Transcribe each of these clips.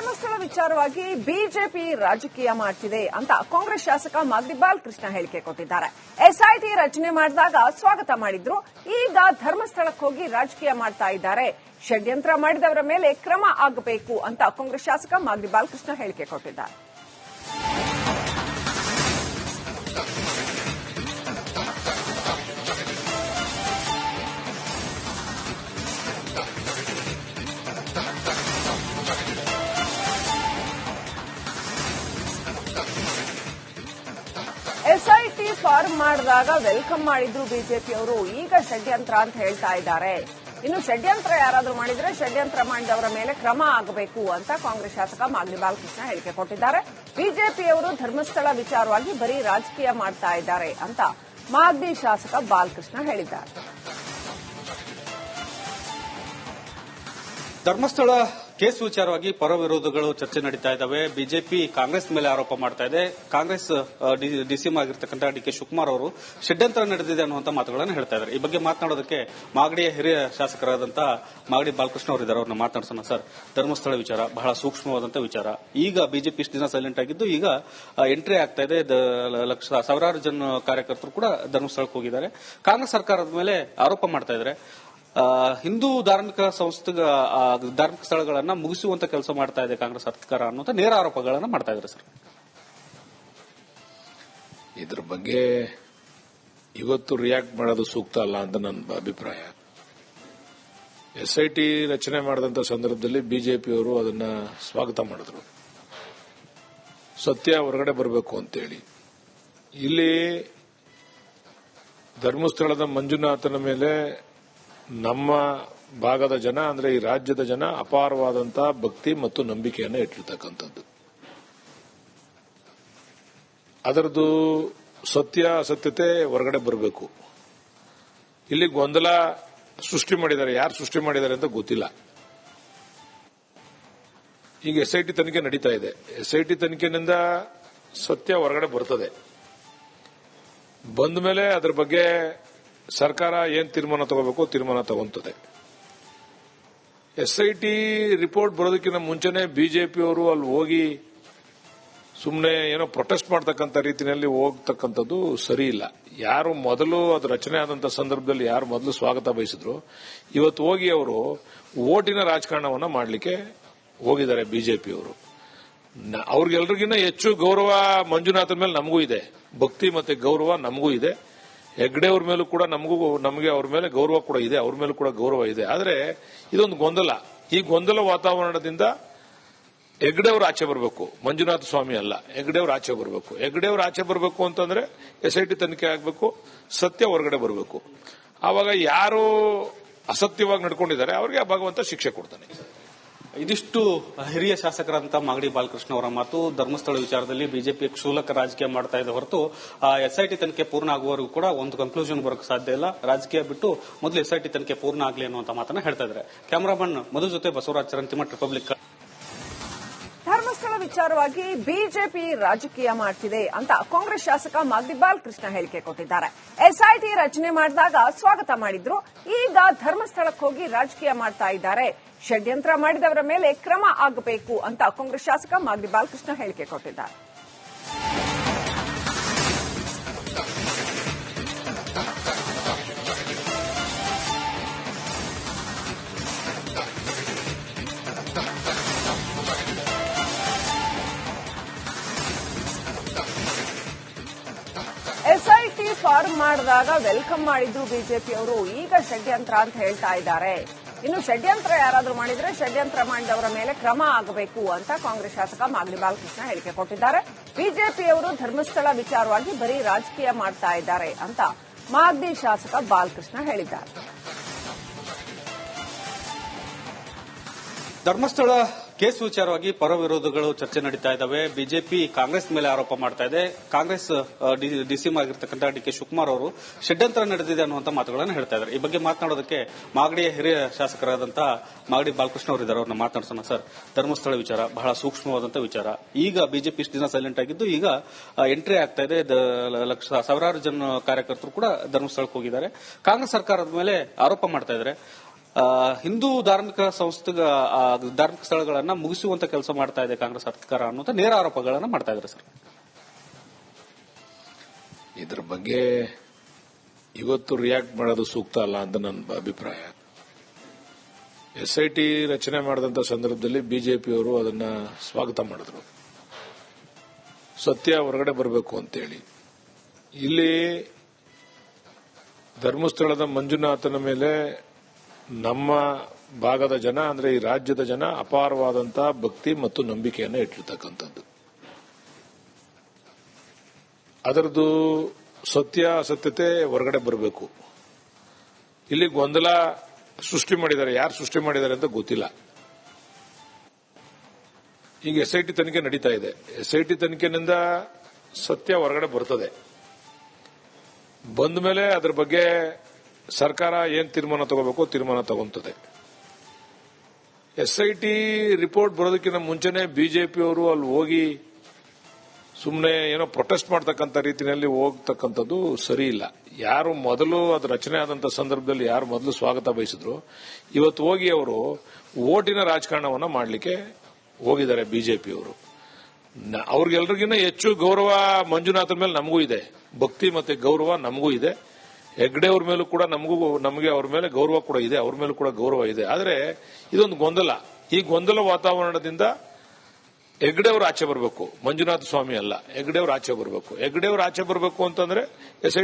ಧರ್ಮಸ್ಥಳ ವಿಚಾರವಾಗಿ ಬಿಜೆಪಿ ರಾಜಕೀಯ ಮಾಡ್ತಿದೆ ಅಂತ ಕಾಂಗ್ರೆಸ್ ಶಾಸಕ ಮಾಗಡಿ ಕೃಷ್ಣ ಹೇಳಿಕೆ ಕೊಟ್ಟಿದ್ದಾರೆ. ಎಸ್ಐಟಿ ರಚನೆ ಮಾಡಿದಾಗ ಸ್ವಾಗತ ಮಾಡಿದ್ರು. ಈಗ ಧರ್ಮಸ್ಥಳಕ್ಕೆ ಹೋಗಿ ರಾಜಕೀಯ ಮಾಡ್ತಾ ಇದ್ದಾರೆ. ಷಡ್ಯಂತ್ರ ಮಾಡಿದವರ ಮೇಲೆ ಕ್ರಮ ಆಗಬೇಕು ಅಂತ ಕಾಂಗ್ರೆಸ್ ಶಾಸಕ ಮಾಗಡಿ ಕೃಷ್ಣ ಹೇಳಿಕೆ ಕೊಟ್ಟಿದ್ದಾರೆ. ಮಾಡಿದಾಗ ವೆಲ್ಕಮ್ ಮಾಡಿದ್ರು ಬಿಜೆಪಿಯವರು. ಈಗ ಷಡ್ಯಂತ್ರ ಅಂತ ಹೇಳ್ತಾ ಇದ್ದಾರೆ. ಇನ್ನು ಷಡ್ಯಂತ್ರ ಯಾರಾದ್ರೂ ಮಾಡಿದ್ರೆ ಷಡ್ಯಂತ್ರ ಮಾಡಿದವರ ಮೇಲೆ ಕ್ರಮ ಆಗಬೇಕು ಅಂತ ಕಾಂಗ್ರೆಸ್ ಶಾಸಕ ಮಾಗಲಿ ಬಾಲಕೃಷ್ಣ ಹೇಳಿಕೆ ಕೊಟ್ಟಿದ್ದಾರೆ. ಬಿಜೆಪಿಯವರು ಧರ್ಮಸ್ಥಳ ವಿಚಾರವಾಗಿ ಬರೀ ರಾಜಕೀಯ ಮಾಡ್ತಾ ಇದ್ದಾರೆ ಅಂತ ಮಾಗಡಿ ಶಾಸಕ ಬಾಲಕೃಷ್ಣ ಹೇಳಿದ್ದಾರೆ. ಧರ್ಮಸ್ಥಳ ಕೇಸ್ ವಿಚಾರವಾಗಿ ಪರ ವಿರೋಧಗಳು ಚರ್ಚೆ ನಡೀತಾ ಇದ್ದಾವೆ. ಬಿಜೆಪಿ ಕಾಂಗ್ರೆಸ್ ಮೇಲೆ ಆರೋಪ ಮಾಡ್ತಾ ಇದೆ. ಕಾಂಗ್ರೆಸ್ ಡಿಸಿಎಂ ಆಗಿರ್ತಕ್ಕಂಥ ಡಿ ಕೆ ಶಿವಕುಮಾರ್ ಅವರು ಷಡ್ಯಂತ್ರ ನಡೆದಿದೆ ಅನ್ನುವಂತ ಮಾತುಗಳನ್ನು ಹೇಳ್ತಾ ಇದ್ದಾರೆ. ಈ ಬಗ್ಗೆ ಮಾತನಾಡೋದಕ್ಕೆ ಮಾಗಡಿಯ ಹಿರಿಯ ಶಾಸಕರಾದಂತಹ ಮಾಗಡಿ ಬಾಲಕೃಷ್ಣ ಅವರು ಇದ್ದಾರೆ. ಅವ್ರನ್ನ ಮಾತನಾಡ್ಸೋಣ ಸರ್. ಧರ್ಮಸ್ಥಳ ವಿಚಾರ, ಬಹಳ ಸೂಕ್ಷ್ಮವಾದಂತ ವಿಚಾರ. ಈಗ ಬಿಜೆಪಿ ಇಷ್ಟು ದಿನ ಸೈಲೆಂಟ್ ಆಗಿದ್ದು ಈಗ ಎಂಟ್ರಿ ಆಗ್ತಾ ಇದೆ. ಲಕ್ಷ, ಸಾವಿರಾರು ಜನ ಕಾರ್ಯಕರ್ತರು ಕೂಡ ಧರ್ಮಸ್ಥಳಕ್ಕೆ ಹೋಗಿದ್ದಾರೆ. ಕಾಂಗ್ರೆಸ್ ಸರ್ಕಾರದ ಮೇಲೆ ಆರೋಪ ಮಾಡ್ತಾ ಇದ್ದಾರೆ. ಹಿಂದೂ ಧಾರ್ಮಿಕ ಸಂಸ್ಥೆ ಧಾರ್ಮಿಕ ಸ್ಥಳಗಳನ್ನ ಮುಗಿಸುವಂತ ಕೆಲಸ ಮಾಡ್ತಾ ಇದೆ ಕಾಂಗ್ರೆಸ್ ಸರ್ಕಾರ ಅನ್ನುವಂತ ನೇರ ಆರೋಪಗಳನ್ನ ಮಾಡ್ತಾ ಇದ್ದಾರೆ ಸರ್. ಇದ್ರ ಬಗ್ಗೆ ಇವತ್ತು ರಿಯಾಕ್ಟ್ ಮಾಡೋದು ಸೂಕ್ತ ಅಲ್ಲ ಅಂತ ನನ್ನ ಅಭಿಪ್ರಾಯ. ಎಸ್ ಐ ಟಿ ರಚನೆ ಮಾಡಿದಂತ ಸಂದರ್ಭದಲ್ಲಿ ಬಿಜೆಪಿಯವರು ಅದನ್ನ ಸ್ವಾಗತ ಮಾಡಿದ್ರು. ಸತ್ಯ ಹೊರಗಡೆ ಬರಬೇಕು ಅಂತೇಳಿ. ಇಲ್ಲಿ ಧರ್ಮಸ್ಥಳದ ಮಂಜುನಾಥನ ಮೇಲೆ ನಮ್ಮ ಭಾಗದ ಜನ ಅಂದ್ರೆ ಈ ರಾಜ್ಯದ ಜನ ಅಪಾರವಾದಂತಹ ಭಕ್ತಿ ಮತ್ತು ನಂಬಿಕೆಯನ್ನು ಇಟ್ಟಿರ್ತಕ್ಕಂಥದ್ದು. ಅದರದ್ದು ಸತ್ಯ, ಅಸತ್ಯತೆ ಹೊರಗಡೆ ಬರಬೇಕು. ಇಲ್ಲಿ ಗೊಂದಲ ಸೃಷ್ಟಿ ಮಾಡಿದ್ದಾರೆ. ಯಾರು ಸೃಷ್ಟಿ ಮಾಡಿದ್ದಾರೆ ಅಂತ ಗೊತ್ತಿಲ್ಲ. ಈಗ ಎಸ್ ಐ ಟಿ ತನಿಖೆ ನಡೀತಾ ಇದೆ. ಎಸ್ ಐ ಟಿ ತನಿಖೆನಿಂದ ಸತ್ಯ ಹೊರಗಡೆ ಬರ್ತದೆ. ಬಂದ ಮೇಲೆ ಅದರ ಬಗ್ಗೆ ಸರ್ಕಾರ ಏನ್ ತೀರ್ಮಾನ ತಗೋಬೇಕು, ತೀರ್ಮಾನ ತಗೊಂತದೆ. ಎಸ್ ಐ ಟಿ ರಿಪೋರ್ಟ್ ಬರೋದಕ್ಕಿಂತ ಮುಂಚೆನೆ ಬಿಜೆಪಿಯವರು ಅಲ್ಲಿ ಹೋಗಿ ಸುಮ್ಮನೆ ಏನೋ ಪ್ರೊಟೆಸ್ಟ್ ಮಾಡ್ತಕ್ಕಂಥ ರೀತಿಯಲ್ಲಿ ಹೋಗ್ತಕ್ಕಂಥದ್ದು ಸರಿ ಇಲ್ಲ. ಯಾರು ಮೊದಲು ಅದು ರಚನೆ ಆದಂಥ ಸಂದರ್ಭದಲ್ಲಿ ಯಾರು ಮೊದಲು ಸ್ವಾಗತ ಬಯಸಿದ್ರು, ಇವತ್ತು ಹೋಗಿ ಅವರು ಓಟಿನ ರಾಜಕಾರಣವನ್ನು ಮಾಡಲಿಕ್ಕೆ ಹೋಗಿದ್ದಾರೆ ಬಿಜೆಪಿಯವರು ಅವ್ರಿಗೆಲ್ರಿಗಿನ್ನ ಹೆಚ್ಚು ಗೌರವ ಮಂಜುನಾಥನ ಮೇಲೆ ನಮಗೂ ಇದೆ. ಭಕ್ತಿ ಮತ್ತೆ ಗೌರವ ನಮಗೂ ಇದೆ. ಹೆಗ್ಡೆ ಅವ್ರ ಮೇಲೂ ಕೂಡ ನಮಗೂ ನಮಗೆ ಅವ್ರ ಮೇಲೆ ಗೌರವ ಕೂಡ ಇದೆ, ಅವ್ರ ಮೇಲೂ ಕೂಡ ಗೌರವ ಇದೆ. ಆದರೆ ಇದೊಂದು ಗೊಂದಲ. ಈ ಗೊಂದಲ ವಾತಾವರಣದಿಂದ ಹೆಗ್ಡೆಯವರು ಆಚೆ ಬರಬೇಕು. ಮಂಜುನಾಥ ಸ್ವಾಮಿ ಅಲ್ಲ, ಹೆಗ್ಡೆ ಅವರು ಆಚೆ ಬರಬೇಕು. ಹೆಗ್ಡೆ ಅವ್ರ ಆಚೆ ಬರಬೇಕು ಅಂತಂದ್ರೆ ಎಸ್ ಐ ಟಿ ತನಿಖೆ ಆಗಬೇಕು, ಸತ್ಯ ಹೊರಗಡೆ ಬರಬೇಕು. ಆವಾಗ ಯಾರು ಅಸತ್ಯವಾಗಿ ನಡ್ಕೊಂಡಿದ್ದಾರೆ, ಅವರಿಗೆ ಆ ಭಗವಂತ ಶಿಕ್ಷೆ ಕೊಡ್ತಾನೆ. ಇದಿಷ್ಟು ಹಿರಿಯ ಶಾಸಕರಂತ ಮಾಗಡಿ ಬಾಲಕೃಷ್ಣ ಅವರ ಮಾತು ಧರ್ಮಸ್ಥಳ ವಿಚಾರದಲ್ಲಿ ಬಿಜೆಪಿ ಕ್ಷೂಲಕ ರಾಜಕೀಯ ಮಾಡ್ತಾ ಇದೆ ಹೊರತು ಎಸ್ಐಟಿ ತನಿಖೆ ಪೂರ್ಣ ಆಗುವವರೆಗೂ ಕೂಡ ಒಂದು ಕನ್ಕ್ಲೂಷನ್ ಬರೋಕೆ ಸಾಧ್ಯ ಇಲ್ಲ. ರಾಜಕೀಯ ಬಿಟ್ಟು ಮೊದಲು ಎಸ್ಐಟಿ ತನಿಖೆ ಪೂರ್ಣ ಆಗಲಿ ಅನ್ನುವಂತ ಮಾತನ್ನ ಹೇಳ್ತಾ ಇದ್ದಾರೆ. ಕ್ಯಾಮರಾಮನ್ ಮಧು ಜೊತೆ ಬಸವರಾಜ್ ಚರಂತಿಮಠ್ ರಿಪಬ್ಲಿಕ್ ವಿಚಾರವಾಗಿ ಬಿಜೆಪಿ ರಾಜಕೀಯ ಮಾಡ್ತಿದೆ ಅಂತ ಕಾಂಗ್ರೆಸ್ ಶಾಸಕ ಮಾಗಡಿ ಕೃಷ್ಣ ಹೇಳಿಕೆ ಕೊಟ್ಟಿದ್ದಾರೆ. ಎಸ್ಐಟಿ ರಚನೆ ಮಾಡಿದಾಗ ಸ್ವಾಗತ ಮಾಡಿದ್ರು. ಈಗ ಧರ್ಮಸ್ಥಳಕ್ಕೆ ಹೋಗಿ ರಾಜಕೀಯ ಮಾಡ್ತಾ ಇದ್ದಾರೆ. ಷಡ್ಯಂತ್ರ ಮಾಡಿದವರ ಮೇಲೆ ಕ್ರಮ ಆಗಬೇಕು ಅಂತ ಕಾಂಗ್ರೆಸ್ ಶಾಸಕ ಮಾಗಡಿ ಕೃಷ್ಣ ಹೇಳಿಕೆ ಕೊಟ್ಟಿದ್ದಾರೆ. ಫಾರ್ಮ್ ಮಾಡಿದಾಗ ವೆಲ್ಕಮ್ ಮಾಡಿದ್ರು ಬಿಜೆಪಿಯವರು. ಈಗ ಷಡ್ಯಂತ್ರ ಅಂತ ಹೇಳ್ತಾ ಇದ್ದಾರೆ. ಇನ್ನು ಷಡ್ಯಂತ್ರ ಯಾರಾದರೂ ಮಾಡಿದ್ರೆ ಷಡ್ಯಂತ್ರ ಮಾಡಿದವರ ಮೇಲೆ ಕ್ರಮ ಆಗಬೇಕು ಅಂತ ಕಾಂಗ್ರೆಸ್ ಶಾಸಕ ಮಾಗಡಿ ಬಾಲಕೃಷ್ಣ ಹೇಳಿಕೆ ಕೊಟ್ಟಿದ್ದಾರೆ. ಬಿಜೆಪಿಯವರು ಧರ್ಮಸ್ಥಳ ವಿಚಾರವಾಗಿ ಬರೀ ರಾಜಕೀಯ ಮಾಡ್ತಾ ಇದ್ದಾರೆ ಅಂತ ಮಾಗಡಿ ಶಾಸಕ ಬಾಲಕೃಷ್ಣ ಹೇಳಿದ್ದಾರೆ. ಧರ್ಮಸ್ಥಳ ಕೇಸ್ ವಿಚಾರವಾಗಿ ಪರ ವಿರೋಧಗಳು ಚರ್ಚೆ ನಡೀತಾ ಇದ್ದಾವೆ. ಬಿಜೆಪಿ ಕಾಂಗ್ರೆಸ್ ಮೇಲೆ ಆರೋಪ ಮಾಡ್ತಾ ಇದೆ. ಕಾಂಗ್ರೆಸ್ ಡಿಸಿಎಂ ಆಗಿರ್ತಕ್ಕಂಥ ಡಿ ಕೆ ಶಿವಕುಮಾರ್ ಅವರು ಷಡ್ಯಂತ್ರ ನಡೆದಿದೆ ಅನ್ನುವಂತ ಮಾತುಗಳನ್ನು ಹೇಳ್ತಾ ಇದ್ದಾರೆ. ಈ ಬಗ್ಗೆ ಮಾತನಾಡೋದಕ್ಕೆ ಮಾಗಡಿಯ ಹಿರಿಯ ಶಾಸಕರಾದಂತಹ ಮಾಗಡಿ ಬಾಲಕೃಷ್ಣ ಅವರು ಇದ್ದಾರೆ. ಅವ್ರನ್ನ ಮಾತನಾಡ್ಸೋಣ ಸರ್. ಧರ್ಮಸ್ಥಳ ವಿಚಾರ, ಬಹಳ ಸೂಕ್ಷ್ಮವಾದಂತಹ ವಿಚಾರ. ಈಗ ಬಿಜೆಪಿ ಇಷ್ಟು ದಿನ ಸೈಲೆಂಟ್ ಆಗಿದ್ದು ಈಗ ಎಂಟ್ರಿ ಆಗ್ತಾ ಇದೆ. ಲಕ್ಷ, ಸಾವಿರಾರು ಜನ ಕಾರ್ಯಕರ್ತರು ಕೂಡ ಧರ್ಮಸ್ಥಳಕ್ಕೆ ಹೋಗಿದ್ದಾರೆ. ಕಾಂಗ್ರೆಸ್ ಸರ್ಕಾರದ ಮೇಲೆ ಆರೋಪ ಮಾಡ್ತಾ ಇದ್ದಾರೆ. ಹಿಂದೂ ಧಾರ್ಮಿಕ ಸಂಸ್ಥೆ ಧಾರ್ಮಿಕ ಸ್ಥಳಗಳನ್ನ ಮುಗಿಸುವಂತ ಕೆಲಸ ಮಾಡ್ತಾ ಇದೆ ಕಾಂಗ್ರೆಸ್ ಸರ್ಕಾರ ಅನ್ನುವಂತ ನೇರ ಆರೋಪಗಳನ್ನ ಮಾಡ್ತಾ ಸರ್. ಇದ್ರ ಬಗ್ಗೆ ಇವತ್ತು ರಿಯಾಕ್ಟ್ ಮಾಡೋದು ಸೂಕ್ತ ಅಲ್ಲ ಅಂತ ನನ್ನ ಅಭಿಪ್ರಾಯ. ಎಸ್ ಐ ಟಿ ರಚನೆ ಮಾಡಿದಂತ ಸಂದರ್ಭದಲ್ಲಿ ಬಿಜೆಪಿಯವರು ಅದನ್ನ ಸ್ವಾಗತ ಮಾಡಿದ್ರು. ಸತ್ಯ ಹೊರಗಡೆ ಬರಬೇಕು ಅಂತೇಳಿ. ಇಲ್ಲಿ ಧರ್ಮಸ್ಥಳದ ಮಂಜುನಾಥನ ಮೇಲೆ ನಮ್ಮ ಭಾಗದ ಜನ ಅಂದ್ರೆ ಈ ರಾಜ್ಯದ ಜನ ಅಪಾರವಾದಂತಹ ಭಕ್ತಿ ಮತ್ತು ನಂಬಿಕೆಯನ್ನು ಇಟ್ಟಿರ್ತಕ್ಕಂಥದ್ದು. ಅದರದ್ದು ಸತ್ಯ, ಅಸತ್ಯತೆ ಹೊರಗಡೆ ಬರಬೇಕು. ಇಲ್ಲಿ ಗೊಂದಲ ಸೃಷ್ಟಿ ಮಾಡಿದ್ದಾರೆ. ಯಾರು ಸೃಷ್ಟಿ ಮಾಡಿದ್ದಾರೆ ಅಂತ ಗೊತ್ತಿಲ್ಲ. ಈಗ ಎಸ್ ಐ ಟಿ ತನಿಖೆ ನಡೀತಾ ಇದೆ. ಎಸ್ ಐ ಟಿ ತನಿಖೆನಿಂದ ಸತ್ಯ ಹೊರಗಡೆ ಬರ್ತದೆ. ಬಂದ ಮೇಲೆ ಅದ್ರ ಬಗ್ಗೆ ಸರ್ಕಾರ ಏನ್ ತೀರ್ಮಾನ ತಗೋಬೇಕು, ತೀರ್ಮಾನ ತಗೊಂತದೆ. ಎಸ್ ಐ ಟಿ ರಿಪೋರ್ಟ್ ಬರೋದಕ್ಕಿಂತ ಮುಂಚೆನೆ ಬಿಜೆಪಿಯವರು ಅಲ್ಲಿ ಹೋಗಿ ಸುಮ್ಮನೆ ಏನೋ ಪ್ರೊಟೆಸ್ಟ್ ಮಾಡ್ತಕ್ಕಂಥ ರೀತಿಯಲ್ಲಿ ಹೋಗ್ತಕ್ಕಂಥದ್ದು ಸರಿ ಇಲ್ಲ. ಯಾರು ಮೊದಲು ಅದು ರಚನೆ ಆದಂಥ ಸಂದರ್ಭದಲ್ಲಿ ಯಾರು ಮೊದಲು ಸ್ವಾಗತ ಬಯಸಿದ್ರು, ಇವತ್ತು ಹೋಗಿ ಅವರು ಓಟಿನ ರಾಜಕಾರಣವನ್ನು ಮಾಡಲಿಕ್ಕೆ ಹೋಗಿದ್ದಾರೆ ಬಿಜೆಪಿಯವರು ಅವ್ರಿಗೆಲ್ರಿಗಿನ್ನ ಹೆಚ್ಚು ಗೌರವ ಮಂಜುನಾಥನ ಮೇಲೆ ನಮಗೂ ಇದೆ. ಭಕ್ತಿ ಮತ್ತೆ ಗೌರವ ನಮಗೂ ಇದೆ. ಹೆಗ್ಡೆ ಅವ್ರ ಮೇಲೂ ಕೂಡ ನಮಗೂ, ನಮಗೆ ಅವ್ರ ಮೇಲೆ ಗೌರವ ಕೂಡ ಇದೆ, ಅವ್ರ ಮೇಲೂ ಕೂಡ ಗೌರವ ಇದೆ. ಆದರೆ ಇದೊಂದು ಗೊಂದಲ. ಈ ಗೊಂದಲ ವಾತಾವರಣದಿಂದ ಹೆಗ್ಡೆಯವರು ಆಚೆ ಬರಬೇಕು. ಮಂಜುನಾಥ ಸ್ವಾಮಿ ಅಲ್ಲ, ಹೆಗ್ಡೆ ಅವರು ಆಚೆ ಬರಬೇಕು. ಹೆಗ್ಡೆ ಅವರು ಆಚೆ ಬರಬೇಕು ಅಂತಂದ್ರೆ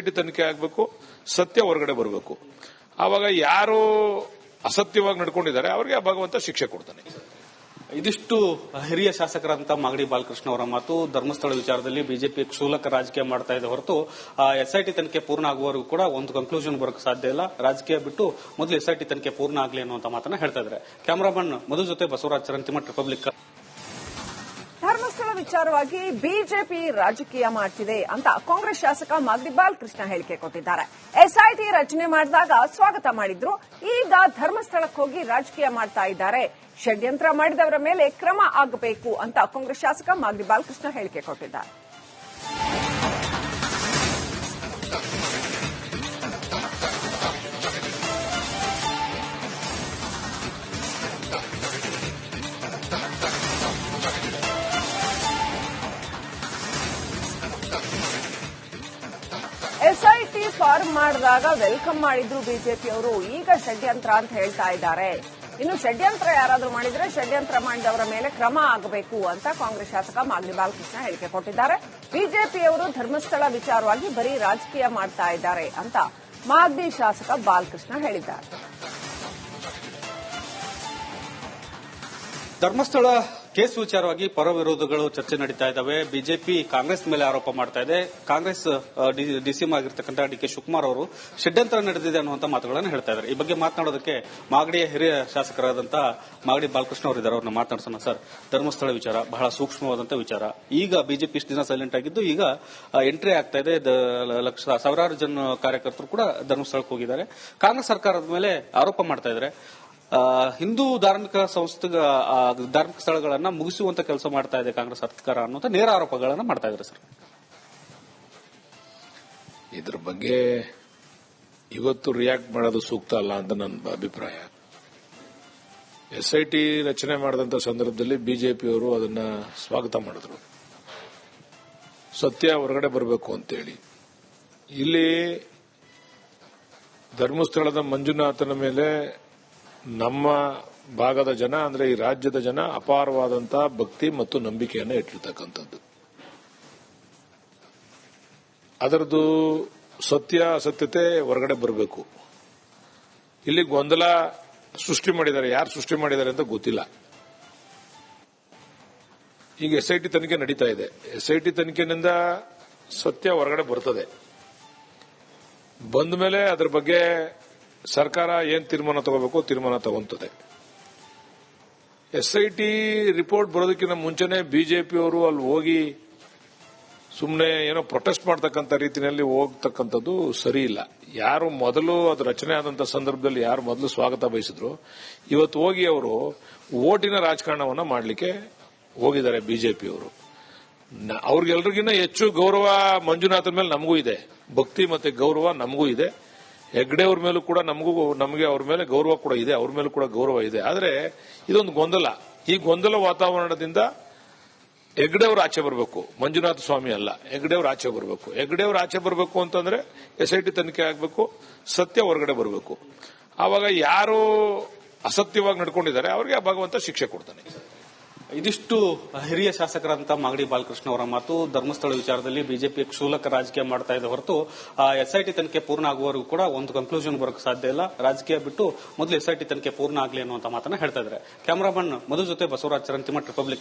ಟಿ ತನಿಖೆ ಆಗಬೇಕು, ಸತ್ಯ ಹೊರಗಡೆ ಬರಬೇಕು. ಆವಾಗ ಯಾರು ಅಸತ್ಯವಾಗಿ ನಡ್ಕೊಂಡಿದ್ದಾರೆ, ಅವರಿಗೆ ಆ ಭಗವಂತ ಶಿಕ್ಷೆ ಕೊಡ್ತಾನೆ. ಇದಿಷ್ಟು ಹಿರಿಯ ಶಾಸಕರಂತ ಮಾಗಡಿ ಬಾಲಕೃಷ್ಣ ಅವರ ಮಾತು. ಧರ್ಮಸ್ಥಳ ವಿಚಾರದಲ್ಲಿ ಬಿಜೆಪಿ ಕ್ಷೂಲಕ ರಾಜಕೀಯ ಮಾಡ್ತಾ ಇದೆ ಹೊರತು ಎಸ್ಐಟಿ ತನಿಖೆ ಪೂರ್ಣ ಆಗುವವರೆಗೂ ಕೂಡ ಒಂದು ಕನ್ಕ್ಲೂಷನ್ ಬರೋಕೆ ಸಾಧ್ಯ ಇಲ್ಲ. ರಾಜಕೀಯ ಬಿಟ್ಟು ಮೊದಲು ಎಸ್ಐಟಿ ತನಿಖೆ ಪೂರ್ಣ ಆಗಲಿ ಅನ್ನುವಂತ ಮಾತನ್ನ ಹೇಳ್ತಾ ಇದ್ದಾರೆ. ಕ್ಯಾಮರಾಮನ್ ಮಧು ಜೊತೆ ಬಸವರಾಜ್ ಚರಂತಿಮಠ್ ರಿಪಬ್ಲಿಕ್. ವಿಚಾರವಾಗಿ ಬಿಜೆಪಿ ರಾಜಕೀಯ ಮಾಡ್ತಿದೆ ಅಂತ ಕಾಂಗ್ರೆಸ್ ಶಾಸಕ ಮಾಗಡಿ ಬಾಲಕೃಷ್ಣ ಹೇಳಿಕೆ ಕೊಟ್ಟಿದ್ದಾರೆ. ಎಸ್ಐಟಿ ರಚನೆ ಮಾಡಿದಾಗ ಸ್ವಾಗತ ಮಾಡಿದ್ರು. ಈಗ ಧರ್ಮಸ್ಥಳಕ್ಕೆ ಹೋಗಿ ರಾಜಕೀಯ ಮಾಡ್ತಾ ಇದ್ದಾರೆ. ಷಡ್ಯಂತ್ರ ಮಾಡಿದವರ ಮೇಲೆ ಕ್ರಮ ಆಗಬೇಕು ಅಂತ ಕಾಂಗ್ರೆಸ್ ಶಾಸಕ ಮಾಗಡಿ ಬಾಲಕೃಷ್ಣ ಹೇಳಿಕೆ ಕೊಟ್ಟಿದ್ದಾರೆ. ಎಸ್ಐಟಿ ಫಾರ್ಮ್ ಮಾಡಿದಾಗ ವೆಲ್ಕಮ್ ಮಾಡಿದ್ರು ಬಿಜೆಪಿಯವರು. ಈಗ ಷಡ್ಯಂತ್ರ ಅಂತ ಹೇಳ್ತಾ ಇದ್ದಾರೆ. ಇನ್ನು ಷಡ್ಯಂತ್ರ ಯಾರಾದ್ರೂ ಮಾಡಿದ್ರೆ ಷಡ್ಯಂತ್ರ ಮಾಡಿದವರ ಮೇಲೆ ಕ್ರಮ ಆಗಬೇಕು ಅಂತ ಕಾಂಗ್ರೆಸ್ ಶಾಸಕ ಮಾಗಲಿ ಬಾಲಕೃಷ್ಣ ಹೇಳಿಕೆ ಕೊಟ್ಟಿದ್ದಾರೆ. ಬಿಜೆಪಿಯವರು ಧರ್ಮಸ್ಥಳ ವಿಚಾರವಾಗಿ ಬರೀ ರಾಜಕೀಯ ಮಾಡ್ತಾ ಇದ್ದಾರೆ ಅಂತ ಮಾಗಡಿ ಶಾಸಕ ಬಾಲಕೃಷ್ಣ ಹೇಳಿದ್ದಾರೆ. ಧರ್ಮಸ್ಥಳ ಕೇಸ್ ವಿಚಾರವಾಗಿ ಪರ ವಿರೋಧಗಳು ಚರ್ಚೆ ನಡೀತಾ ಇದ್ದಾವೆ. ಬಿಜೆಪಿ ಕಾಂಗ್ರೆಸ್ ಮೇಲೆ ಆರೋಪ ಮಾಡ್ತಾ ಇದೆ. ಕಾಂಗ್ರೆಸ್ ಡಿಸಿಎಂ ಆಗಿರ್ತಕ್ಕಂಥ ಡಿ ಕೆ ಶಿವಕುಮಾರ್ ಅವರು ಷಡ್ಯಂತ್ರ ನಡೆದಿದೆ ಅನ್ನುವಂತ ಮಾತುಗಳನ್ನು ಹೇಳ್ತಾ ಇದ್ದಾರೆ. ಈ ಬಗ್ಗೆ ಮಾತನಾಡೋದಕ್ಕೆ ಮಾಗಡಿಯ ಹಿರಿಯ ಶಾಸಕರಾದಂತಹ ಮಾಗಡಿ ಬಾಲಕೃಷ್ಣ ಅವರು ಇದ್ದಾರೆ. ಅವ್ರನ್ನ ಮಾತನಾಡ್ಸೋಣ ಸರ್. ಧರ್ಮಸ್ಥಳ ವಿಚಾರ, ಬಹಳ ಸೂಕ್ಷ್ಮವಾದಂತ ವಿಚಾರ. ಈಗ ಬಿಜೆಪಿ ಇಷ್ಟು ದಿನ ಸೈಲೆಂಟ್ ಆಗಿದ್ದು ಈಗ ಎಂಟ್ರಿ ಆಗ್ತಾ ಇದೆ. ಲಕ್ಷ, ಸಾವಿರಾರು ಜನ ಕಾರ್ಯಕರ್ತರು ಕೂಡ ಧರ್ಮಸ್ಥಳಕ್ಕೆ ಹೋಗಿದ್ದಾರೆ. ಕಾಂಗ್ರೆಸ್ ಸರ್ಕಾರದ ಮೇಲೆ ಆರೋಪ ಮಾಡ್ತಾ ಇದ್ದಾರೆ. ಹಿಂದೂ ಧಾರ್ಮಿಕ ಸಂಸ್ಥೆ ಧಾರ್ಮಿಕ ಸ್ಥಳಗಳನ್ನ ಮುಗಿಸುವಂತ ಕೆಲಸ ಮಾಡ್ತಾ ಇದೆ ಕಾಂಗ್ರೆಸ್ ಸರ್ಕಾರ ಅನ್ನುವಂತ ನೇರ ಆರೋಪಗಳನ್ನ ಮಾಡ್ತಾ ಇದ್ದಾರೆ ಸರ್. ಇದ್ರ ಬಗ್ಗೆ ಇವತ್ತು ರಿಯಾಕ್ಟ್ ಮಾಡೋದು ಸೂಕ್ತ ಅಲ್ಲ ಅಂತ ನನ್ನ ಅಭಿಪ್ರಾಯ. ಎಸ್ ಐ ಟಿ ರಚನೆ ಮಾಡಿದಂತ ಸಂದರ್ಭದಲ್ಲಿ ಬಿಜೆಪಿಯವರು ಅದನ್ನ ಸ್ವಾಗತ ಮಾಡಿದ್ರು. ಸತ್ಯ ಹೊರಗಡೆ ಬರಬೇಕು ಅಂತೇಳಿ. ಇಲ್ಲಿ ಧರ್ಮಸ್ಥಳದ ಮಂಜುನಾಥನ ಮೇಲೆ ನಮ್ಮ ಭಾಗದ ಜನ ಅಂದ್ರೆ ಈ ರಾಜ್ಯದ ಜನ ಅಪಾರವಾದಂತಹ ಭಕ್ತಿ ಮತ್ತು ನಂಬಿಕೆಯನ್ನು ಇಟ್ಟಿರ್ತಕ್ಕಂಥದ್ದು. ಅದರದ್ದು ಸತ್ಯ, ಅಸತ್ಯತೆ ಹೊರಗಡೆ ಬರಬೇಕು. ಇಲ್ಲಿ ಗೊಂದಲ ಸೃಷ್ಟಿ ಮಾಡಿದ್ದಾರೆ. ಯಾರು ಸೃಷ್ಟಿ ಮಾಡಿದ್ದಾರೆ ಅಂತ ಗೊತ್ತಿಲ್ಲ. ಈಗ ಎಸ್ ಐ ಟಿ ತನಿಖೆ ನಡೀತಾ ಇದೆ. ಎಸ್ ಐ ಟಿ ತನಿಖೆನಿಂದ ಸತ್ಯ ಹೊರಗಡೆ ಬರ್ತದೆ. ಬಂದ ಮೇಲೆ ಅದರ ಬಗ್ಗೆ ಸರ್ಕಾರ ಏನ್ ತೀರ್ಮಾನ ತಗೋಬೇಕು, ತೀರ್ಮಾನ ತಗೊಂತದೆ. ಎಸ್ ಐ ಟಿ ರಿಪೋರ್ಟ್ ಬರೋದಕ್ಕಿಂತ ಮುಂಚೆನೆ ಬಿಜೆಪಿಯವರು ಅಲ್ಲಿ ಹೋಗಿ ಸುಮ್ಮನೆ ಏನೋ ಪ್ರೊಟೆಸ್ಟ್ ಮಾಡ್ತಕ್ಕಂಥ ರೀತಿಯಲ್ಲಿ ಹೋಗ್ತಕ್ಕಂಥದ್ದು ಸರಿ ಇಲ್ಲ. ಯಾರು ಮೊದಲು ಅದು ರಚನೆ ಆದಂಥ ಸಂದರ್ಭದಲ್ಲಿ ಯಾರು ಮೊದಲು ಸ್ವಾಗತ ಬಯಸಿದ್ರು, ಇವತ್ತು ಹೋಗಿ ಅವರು ಓಟಿನ ರಾಜಕಾರಣವನ್ನು ಮಾಡಲಿಕ್ಕೆ ಹೋಗಿದ್ದಾರೆ ಬಿಜೆಪಿಯವರು ಅವ್ರಿಗೆಲ್ರಿಗಿನ್ನ ಹೆಚ್ಚು ಗೌರವ ಮಂಜುನಾಥನ ಮೇಲೆ ನಮಗೂ ಇದೆ. ಭಕ್ತಿ ಮತ್ತೆ ಗೌರವ ನಮಗೂ ಇದೆ. ಹೆಗ್ಡೆ ಅವ್ರ ಮೇಲೂ ಕೂಡ ನಮಗೂ ನಮಗೆ ಅವ್ರ ಮೇಲೆ ಗೌರವ ಕೂಡ ಇದೆ, ಅವ್ರ ಮೇಲೂ ಕೂಡ ಗೌರವ ಇದೆ. ಆದರೆ ಇದೊಂದು ಗೊಂದಲ. ಈ ಗೊಂದಲ ವಾತಾವರಣದಿಂದ ಹೆಗ್ಡೆ ಅವರು ಆಚೆ ಬರಬೇಕು. ಮಂಜುನಾಥ ಸ್ವಾಮಿ ಅಲ್ಲ, ಹೆಗ್ಡೆ ಅವ್ರು ಆಚೆ ಬರಬೇಕು. ಹೆಗ್ಡೆ ಅವ್ರ ಆಚೆ ಬರಬೇಕು ಅಂತಂದ್ರೆ ಎಸ್ ಐ ಟಿ ತನಿಖೆ ಆಗಬೇಕು, ಸತ್ಯ ಹೊರಗಡೆ ಬರಬೇಕು. ಆವಾಗ ಯಾರು ಅಸತ್ಯವಾಗಿ ನಡ್ಕೊಂಡಿದ್ದಾರೆ, ಅವ್ರಿಗೆ ಆ ಭಗವಂತ ಶಿಕ್ಷೆ ಕೊಡ್ತಾನೆ. ಇದಿಷ್ಟು ಹಿರಿಯ ಶಾಸಕರಂತ ಮಾಗಡಿ ಬಾಲಕೃಷ್ಣ ಅವರ ಮಾತು ಧರ್ಮಸ್ಥಳ ವಿಚಾರದಲ್ಲಿ ಬಿಜೆಪಿ ಕ್ಷೂಲಕ ರಾಜಕೀಯ ಮಾಡ್ತಾ ಇದೆ ಹೊರತು ಎಸ್ಐಟಿ ತನಿಖೆ ಪೂರ್ಣ ಆಗುವವರೆಗೂ ಕೂಡ ಒಂದು ಕನ್ಕ್ಲೂಷನ್ ಬರೋಕೆ ಸಾಧ್ಯ ಇಲ್ಲ. ರಾಜಕೀಯ ಬಿಟ್ಟು ಮೊದಲು ಎಸ್ಐಟಿ ತನಿಖೆ ಪೂರ್ಣ ಆಗಲಿ ಅನ್ನುವಂತ ಮಾತನ್ನ ಹೇಳ್ತಾ ಇದ್ದಾರೆ. ಕ್ಯಾಮರಾಮನ್ ಮಧು ಜೊತೆ ಬಸವರಾಜ್ ಚರಂತಿಮಠ್ ರಿಪಬ್ಲಿಕ್